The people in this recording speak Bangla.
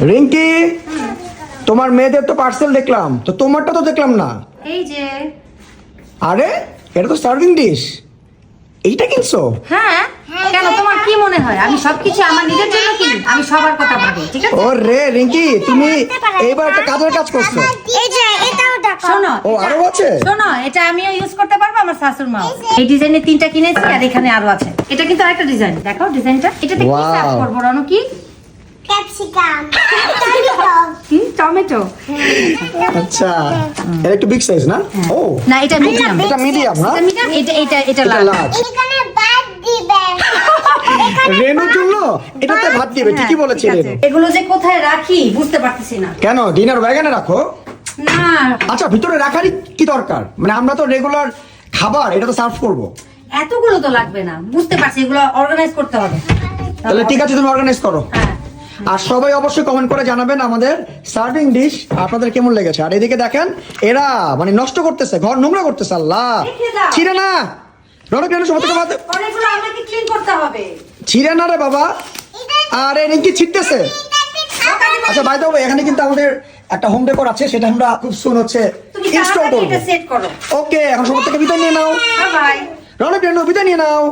রিঙ্কি তোমার মেয়েদের তো পার্সেল দেখলাম তো তোমারটা তো দেখলাম না। এই যে। আরে এটা তো সার্ভিং ডিশ এইটা কিনছো? হ্যাঁ কেন তোমার কি মনে হয়? আমি সবকিছু আমার নিজের জন্য কিনি? আমি সবার কথা ভাবি ঠিক আছে? ও রে রিঙ্কি তুমি এইবার একটা কাজের কাজ করছ। এই যে এটাও দেখো। শোনো ও আরও আছে? শোনো এটা আমিও ইউজ করতে পারব আমার শাশুড় মাও। এই ডিজাইনের তিনটা কিনেছি আর এখানে আরও আছে। এটা কিন্তু আরেকটা ডিজাইন। দেখো ডিজাইনটা। এটাতে কি. সার্ভ করব রনো কি ক্যাপসিকাম টমেটো। আচ্ছা এটা একটু বিগ সাইজ না? ও। না এটা মিডিয়াম এটা মিডিয়াম না? মিডিয়াম এটা এটা এটা এটা লার্জ এখানে বাদ দিবে। রেনুর জন্য এটাতে ভাত দিবে ঠিকই বলেছে রেনু। এগুলো যে কোথায় রাখি বুঝতে পারতেছি না। কেন? ডিনার ব্যাগানে রাখো? না। আচ্ছা ভিতরে রাখারই কি দরকার? মানে আমরা তো রেগুলার খাবার এটা তো সার্ভ করব। এতগুলো তো লাগবে না। বুঝতে পারছি এগুলো অর্গানাইজ করতে হবে। তাহলে ঠিক আছে তুমি অর্গানাইজ করো। হ্যাঁ। আর সবাই অবশ্যই কমেন্ট করে জানাবেন আমাদের সার্ভিং ডিশ আপনাদের কেমন লেগেছে। আর এদিকে দেখেন এরা মানে নষ্ট করতেছে ঘর নোংরা করতেছে আল্লাহ। ছিঁড়ে না। রনক রেনু হবে। ছিঁড়ে না রে বাবা। আরে রিঙ্কি ছিটতেছে। আচ্ছা বাই দ্য এখানে কিন্তু আমাদের একটা হোম ডেকোর আছে সেটা আমরা খুব সুন হচ্ছে ইনস্টল করব। ওকে এখন সবার থেকে বিদায় নিয়ে নাও। বাই রনক রেনু বিদায় নিয়ে নাও।